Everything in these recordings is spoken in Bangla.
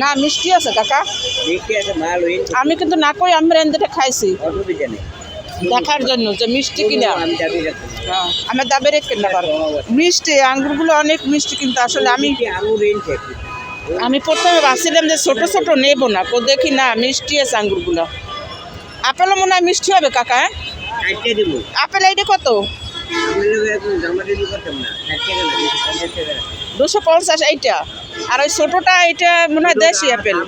না মিষ্টি আছে কাকা। আমি কিন্তু না কই আমি রেন্দেটা খাইছি। দেখার জন্য যে মিষ্টি কিনা। আমি হ্যাঁ, দাবে রেখে না পারব। মিষ্টি আঙ্গুরগুলো অনেক মিষ্টি কিন্তু আসলে আমি আমি প্রথমে ভাবছিলাম যে ছোট ছোট নেব না। তো দেখি না মিষ্টি আছে আঙ্গুরগুলো। আপেলও মনে হয় মিষ্টি হবে কাকা হ্যাঁ? আপেল এইটা কত? দুশো পঞ্চাশ এইটা। আর ওই ছোটোটা এটা মনে হয় দেশি আপেল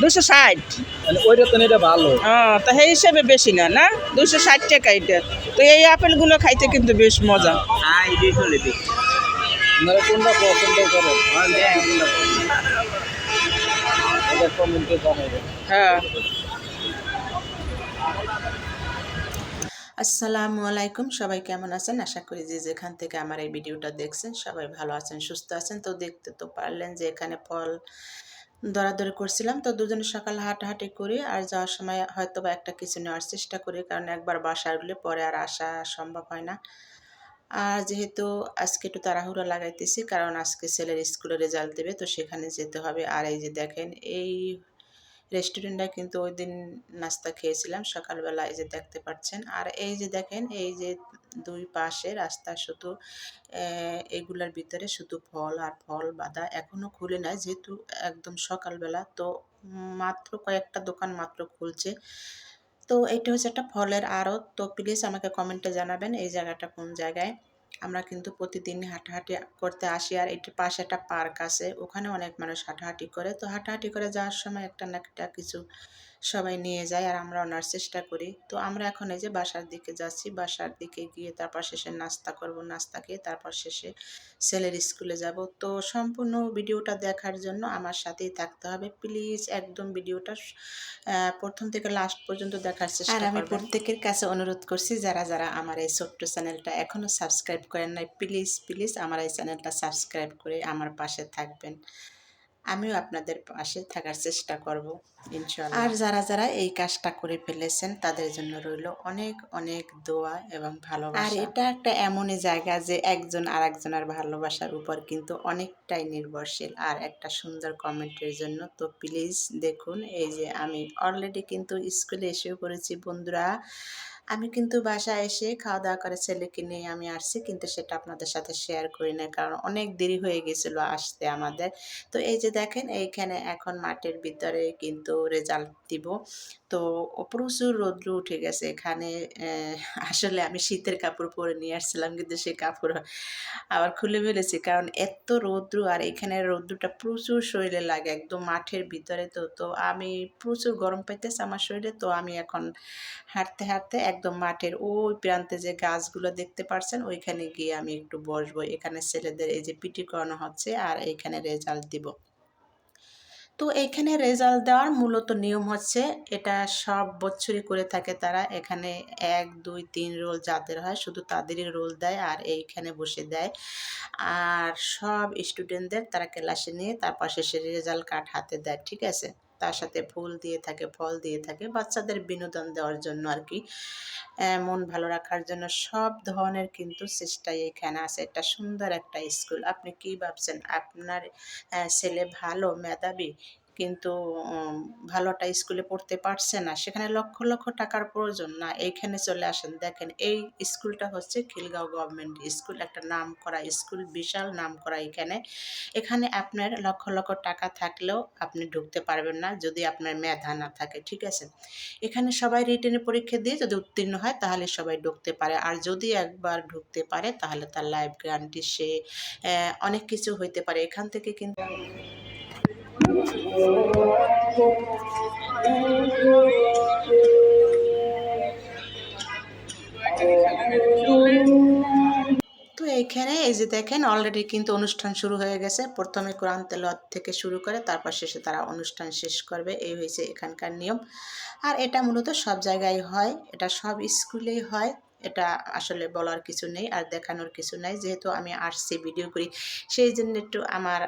দুশো ষাট। মানে তো এটা ভালো। হ্যাঁ তো সেই হিসেবে বেশি না না? দুশো ষাট টাকা এটা। তো এই আপেলগুলো খাইতে কিন্তু বেশ মজা। হ্যাঁ। আসসালামু আলাইকুম। সবাই কেমন আছেন? আশা করি যে যেখান থেকে আমার এই ভিডিওটা দেখছেন, সবাই ভালো আছেন, সুস্থ আছেন। তো দেখতে তো পারলেন যে এখানে ফল দরাদরি করছিলাম। তো দুজনে সকাল হাঁটাহাঁটি করি আর যাওয়ার সময় হয়তো বা একটা কিছু নেওয়ার চেষ্টা করি কারণ একবার বাসায় উঠলে পরে আর আসা সম্ভব হয় না। আর যেহেতু আজকে একটু তাড়াহুড়ো লাগাইতেছি কারণ আজকে ছেলের স্কুলে রেজাল্ট দেবে, তো সেখানে যেতে হবে। আর এই যে দেখেন, এই রেস্টুরেন্টে কিন্তু ওই দিন নাস্তা খেয়েছিলাম, সকালবেলা এই যে দেখতে পাচ্ছেন। আর এই যে দেখেন, এই যে দুই পাশে রাস্তা শুধু এগুলার ভিতরে শুধু ফল আর ফল বাঁধা এখনও খুলে নাই। যেহেতু একদম সকালবেলা, তো মাত্র কয়েকটা দোকান মাত্র খুলছে। তো এটা হচ্ছে একটা ফলের আড়ত। তো প্লিজ আমাকে কমেন্টে জানাবেন এই জায়গাটা কোন জায়গায়। আমরা কিন্তু প্রতিদিন হাঁটাহাঁটি করতে আসি আর এটির পাশে একটা পার্ক আছে, ওখানে অনেক মানুষ হাঁটাহাঁটি করে। তো হাঁটাহাঁটি করে যাওয়ার সময় একটা না একটা কিছু সবাই নিয়ে যায় আর আমরা ওনার চেষ্টা করি। তো আমরা এখন এই যে বাসার দিকে যাচ্ছি বাসার দিকে গিয়ে তারপর শেষে নাস্তা করব নাস্তা খেয়ে তারপর শেষে ছেলের স্কুলে যাব। তো সম্পূর্ণ ভিডিওটা দেখার জন্য আমার সাথেই থাকতে হবে। প্লিজ একদম ভিডিওটা প্রথম থেকে লাস্ট পর্যন্ত দেখার চেষ্টা আর আমি প্রত্যেকের কাছে অনুরোধ করছি যারা যারা আমার এই ছোট্ট চ্যানেলটা এখনও সাবস্ক্রাইব করেন নাই প্লিজ প্লিজ আমার এই চ্যানেলটা সাবস্ক্রাইব করে আমার পাশে থাকবেন। আমিও আপনাদের পাশে থাকার চেষ্টা করব ইনশাআল্লাহ। আর যারা যারা এই কাজটা করে ফেলেছেন তাদের জন্য রইল অনেক অনেক দোয়া এবং ভালোবাসা। আর এটা একটা এমনই জায়গা যে একজন আর একজনের ভালোবাসার উপর কিন্তু অনেকটাই নির্ভরশীল। আর একটা সুন্দর কমেন্টের জন্য তো প্লিজ দেখুন এই যে আমি অলরেডি কিন্তু স্কুলে এসেও করেছি বন্ধুরা। আমি কিন্তু বাসায় এসে খাওয়া দাওয়া করে ছেলেকে নিয়ে আমি আসছি, কিন্তু সেটা আপনাদের সাথে শেয়ার করি না কারণ অনেক দেরি হয়ে গেছিল আসতে আমাদের। তো এই যে দেখেন, এইখানে এখন মাঠের ভিতরে কিন্তু রেজাল্ট দিব। তো প্রচুর রৌদ্র উঠে গেছে এখানে আসলে আমি শীতের কাপড় পরে নিয়ে আসছিলাম, কিন্তু সেই কাপড় আবার খুলে ফেলেছি, কারণ এত রৌদ্র আর এখানে রৌদ্রটা প্রচুর শরীরে লাগে, একদম মাঠের ভিতরে তো তো আমি প্রচুর গরম পাইতেছে আমার শরীরে, তো আমি এখন হাঁটতে হাঁটতে একদম মাঠের ওই প্রান্তে যে গাছগুলো দেখতে পারছেন, ওইখানে গিয়ে আমি একটু বসবো। এখানে ছেলেদের এই যে পিটি করানো হচ্ছে আর এইখানে রেজাল্ট দিব। তো এইখানে রেজাল্ট দেওয়ার মূলত নিয়ম হচ্ছে, এটা সব বছরই করে থাকে তারা। এখানে এক, দুই, তিন রোল যাদের হয় শুধু তাদেরই রোল দেয় আর এইখানে বসে দেয়। আর সব স্টুডেন্টদের তারা ক্লাসে নিয়ে তারপর শেষে রেজাল্ট কার্ড হাতে দেয়, ঠিক আছে? তার সাথে ফুল দিয়ে থাকে, ফল দিয়ে থাকে, বাচ্চাদের বিনোদন দেওয়ার জন্য আর কি মন ভালো রাখার জন্য সব ধরনের কিন্তু চেষ্টাই এখানে আছে। এটা সুন্দর একটা স্কুল। আপনি কি ভাবছেন? আপনার ছেলে ভালো, মেধাবী? কিন্তু ভালো একটা স্কুলে পড়তে পারছে না। সেখানে লক্ষ লক্ষ টাকার প্রয়োজন না। এইখানে চলে আসেন। দেখেন, এই স্কুলটা হচ্ছে খিলগাঁও গভর্নমেন্ট স্কুল। একটা নাম করা স্কুল, বিশাল নাম করা এখানে। এখানে আপনার লক্ষ লক্ষ টাকা থাকলেও আপনি ঢুকতে পারবেন না যদি আপনার মেধা না থাকে, ঠিক আছে? এখানে সবাই রিটেনে পরীক্ষা দিয়ে যদি উত্তীর্ণ হয়, তাহলে সবাই ঢুকতে পারে। আর যদি একবার ঢুকতে পারে, তাহলে তার লাইফ গ্যারান্টি সে অনেক কিছু হইতে পারে। এখান থেকে কিন্তু তো এইখানে এই যে দেখেন অলরেডি কিন্তু অনুষ্ঠান শুরু হয়ে গেছে। প্রথমে কোরআন তেলাওয়াত থেকে শুরু করে তারপর শেষে তারা অনুষ্ঠান শেষ করবে। এই হয়েছে এখানকার নিয়ম। আর এটা মূলত সব জায়গায় হয়। এটা সব স্কুলেই হয়। এটা আসলে বলার কিছু নেই আর দেখানোর কিছু নাই। যেহেতু আমি আসছি ভিডিও করি সেই জন্য একটু আমার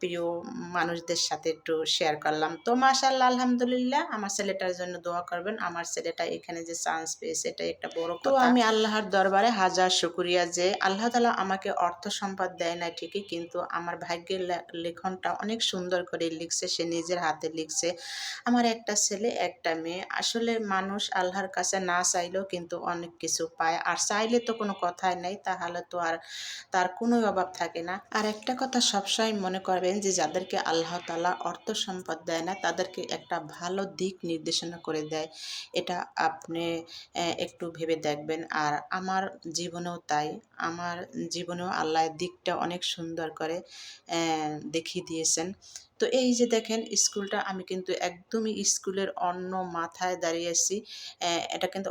প্রিয় মানুষদের সাথে একটু শেয়ার করলাম। তো মাশাল্লাহ আলহামদুলিল্লাহ আমার ছেলেটার জন্য দোয়া করবেন। আমার ছেলেটা এখানে যে চান্স পেয়েছে এটা একটা বড় তো আমি আল্লাহর দরবারে হাজার শুক্রিয়া যে আল্লাহ তালা আমাকে অর্থ সম্পদ দেয় না ঠিকই কিন্তু আমার ভাগ্যের লেখনটা অনেক সুন্দর করে লিখছে সে নিজের হাতে লিখছে। আমার একটা ছেলে একটা মেয়ে। আসলে মানুষ আল্লাহর কাছে না চাইলেও কিন্তু অনেক কিছু পায়। আর চাইলে তো কোনো কথাই নেই, তাহলে তো আর তার কোনো অভাব থাকে না। আর একটা কথা সবসময় মনে করবেন যে, যাদেরকে আল্লাহ তালা অর্থ সম্পদ দেয় না, তাদেরকে একটা ভালো দিক নির্দেশনা করে দেয়। এটা আপনি একটু ভেবে দেখবেন। আর আমার জীবনেও তাই। আমার জীবনেও আল্লাহ দিকটা অনেক সুন্দর করে দেখিয়ে দিয়েছেন। তো এই যে দেখেন স্কুলটা আমি কিন্তু একদমই স্কুলের অন্য মাথায় দাঁড়িয়েছি আহ, এটা কিন্তু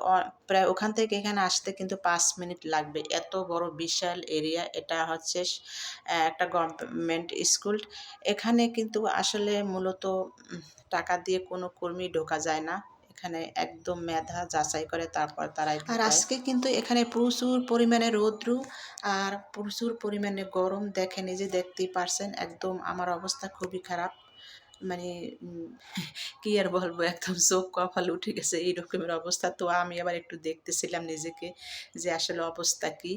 প্রায় ওখান থেকে এখানে আসতে কিন্তু পাঁচ মিনিট লাগবে। এত বড় বিশাল এরিয়া এটা হচ্ছে একটা গভর্নমেন্ট স্কুল। এখানে কিন্তু আসলে মূলত টাকা দিয়ে কোনো কর্মী ঢোকা যায় না। এখানে একদম মেধা যাচাই করে তারপর তারাই আর আজকে কিন্তু এখানে প্রচুর পরিমাণে রৌদ্র আর প্রচুর পরিমাণে গরম দেখে নিজে দেখতেই পারছেন একদম আমার অবস্থা খুবই খারাপ। মানে কি আর বলব একদম চোখ কপাল উঠে গেছে এই রকমের অবস্থা। তো আমি আবার একটু দেখতেছিলাম নিজেকে যে আসলে অবস্থা কি।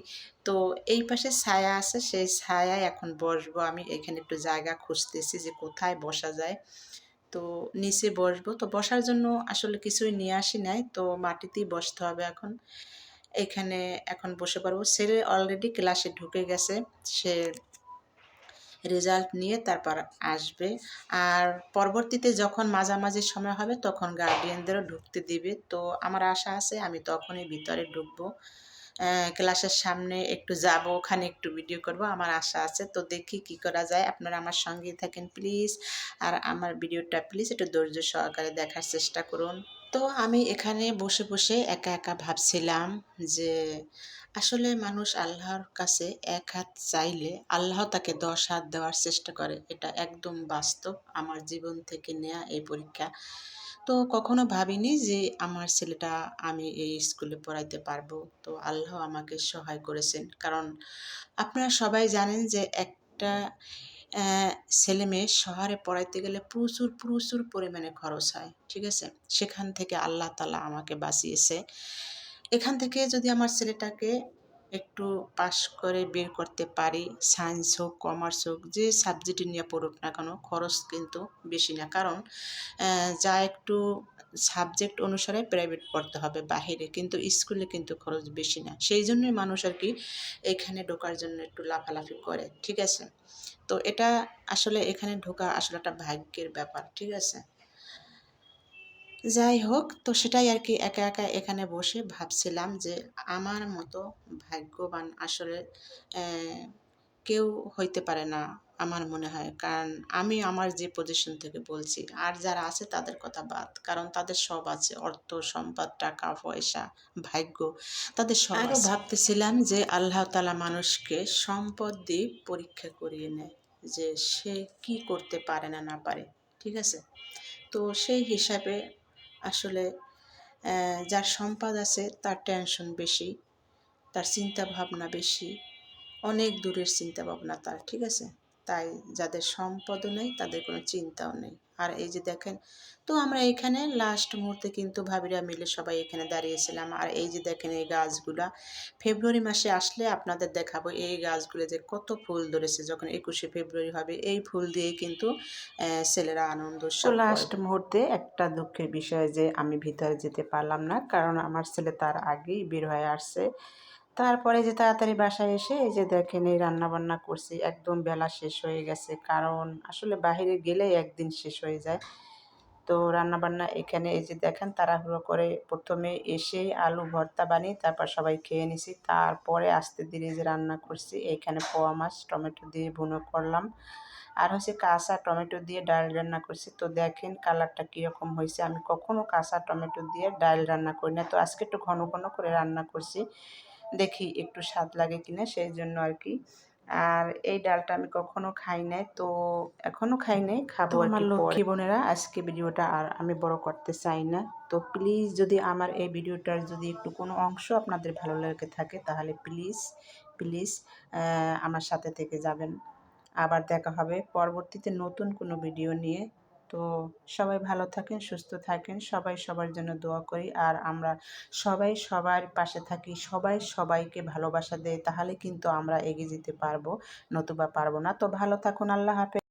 তো এই পাশে ছায়া আছে সেই ছায়ায় এখন বসবো আমি। এখানে একটু জায়গা খুঁজতেছি যে কোথায় বসা যায়। তো নিচে বসবো। তো বসার জন্য আসলে কিছুই নিয়ে আসি নাই। তো মাটিতেই বসতে হবে এখন। এখানে এখন বসে পারব ছেলে অলরেডি ক্লাসে ঢুকে গেছে। সে রেজাল্ট নিয়ে তারপর আসবে। আর পরবর্তীতে যখন মাঝামাঝি সময় হবে, তখন গার্ডিয়ানদেরও ঢুকতে দিবে। তো আমার আশা আছে আমি তখনই ভিতরে ঢুকবো। ক্লাসের সামনে একটু যাব, ওখানে একটু ভিডিও করব, আমার আশা আছে। তো দেখি কি করা যায়। আপনারা আমার সঙ্গেই থাকেন প্লিজ আর আমার ভিডিওটা প্লিজ একটু ধৈর্য সহকারে দেখার চেষ্টা করুন। তো আমি এখানে বসে বসে একা একা ভাবছিলাম যে আসলে মানুষ আল্লাহর কাছে এক হাত চাইলে আল্লাহ তাকে দশ হাত দেওয়ার চেষ্টা করে। এটা একদম বাস্তব। আমার জীবন থেকে নেয়া এই পরীক্ষা। তো কখনো ভাবিনি যে আমার ছেলেটা আমি এই স্কুলে পড়াইতে পারব। তো আল্লাহ আমাকে সহায় করেছেন। কারণ আপনারা সবাই জানেন যে একটা ছেলে মেয়ে শহরে পড়াইতে গেলে প্রচুর প্রচুর পরিমাণে খরচ হয়, ঠিক আছে? সেখান থেকে আল্লাহ তালা আমাকে বাঁচিয়েছে। এখান থেকে যদি আমার ছেলেটাকে একটু পাশ করে বের করতে পারি সায়েন্স হোক কমার্স হোক, যে সাবজেক্ট নিয়ে পড়ুক না কেন, খরচ কিন্তু বেশি না। কারণ যা একটু সাবজেক্ট অনুসারে প্রাইভেট পড়তে হবে বাহিরে, কিন্তু স্কুলে কিন্তু খরচ বেশি না। সেই জন্যই মানুষ আর কি এখানে ঢোকার জন্য একটু লাফালাফি করে, ঠিক আছে? তো এটা আসলে এখানে ঢোকা আসলে একটা ভাগ্যের ব্যাপার, ঠিক আছে? যাই হোক তো সেটাই আর কি একা একা এখানে বসে ভাবছিলাম যে আমার মতো ভাগ্যবান আসলে কেউ হইতে পারে না আমার মনে হয়। কারণ আমি আমার যে পজিশন থেকে বলছি আর যারা আছে তাদের কথা বাদ। কারণ তাদের সব আছে অর্থ সম্পদ টাকা পয়সা ভাগ্য তাদের সব আরও ভাবতেছিলাম যে আল্লাহ তালা মানুষকে সম্পদ দিয়ে পরীক্ষা করিয়ে নেয় যে সে কি করতে পারে না না পারে। ঠিক আছে? তো সেই হিসাবে আসলে যার সম্পদ আছে তার টেনশন বেশি, তার চিন্তা ভাবনা বেশি, অনেক দূরের চিন্তা ভাবনা তার, ঠিক আছে? তাই যাদের সম্পদও নেই তাদের কোনো চিন্তাও নেই। আর এই যে দেখেন তো আমরা এখানে লাস্ট মুহূর্তে কিন্তু ভাবিরা মিলে সবাই এখানে দাঁড়িয়েছিলাম। আর এই যে দেখেন এই গাছগুলা ফেব্রুয়ারি মাসে আসলে আপনাদের দেখাবো এই গাছগুলো যে কত ফুল ধরেছে। যখন একুশে ফেব্রুয়ারি হবে এই ফুল দিয়ে কিন্তু ছেলেরা আনন্দ লাস্ট মুহূর্তে একটা দুঃখের বিষয় যে আমি ভিতরে যেতে পারলাম না কারণ আমার ছেলে তার আগেই বের হয়ে আসছে। তারপরে যে তাড়াতাড়ি বাসায় এসে এই যে দেখেন এই রান্না বান্না করছি, একদম বেলা শেষ হয়ে গেছে। কারণ আসলে বাইরে গেলেই একদিন শেষ হয়ে যায়। তো রান্না বান্না এখানে এই যে দেখেন তাড়াহুড়ো করে প্রথমে এসে আলু ভর্তা বানিয়ে তারপর সবাই খেয়ে নিছি। তারপরে আস্তে ধীরে যে রান্না করছি, এখানে পোয়া মাছ, টমেটো দিয়ে ভুনো করলাম। আর হচ্ছে কাঁচা টমেটো দিয়ে ডাল রান্না করছি। তো দেখেন কালারটা কীরকম হয়েছে। আমি কখনো কাঁচা টমেটো দিয়ে ডাল রান্না করি না। তো আজকে একটু ঘন ঘন করে রান্না করছি। দেখি একটু স্বাদ লাগে কিনা সেই জন্য আর কি আর এই ডালটা আমি কখনো খাই নাই তো এখনও খাই নাই খাব আমার লক্ষ্মী বোনেরা আজকে ভিডিওটা আর আমি বড় করতে চাই না। তো প্লিজ যদি আমার এই ভিডিওটার যদি একটু কোনো অংশ আপনাদের ভালো লেগে থাকে তাহলে প্লিজ প্লিজ আমার সাথে থেকে যাবেন। আবার দেখা হবে পরবর্তীতে নতুন কোনো ভিডিও নিয়ে। তো সবাই ভালো থাকেন, সুস্থ থাকেন। সবাই সবার জন্য দোয়া করি। আর আমরা সবাই সবার পাশে থাকি, সবাই সবাইকে ভালোবাসা দেয়, তাহলে কিন্তু আমরা এগিয়ে যেতে পারব, নতুবা পারব না। তো ভালো থাকুন, আল্লাহ হাফেজ।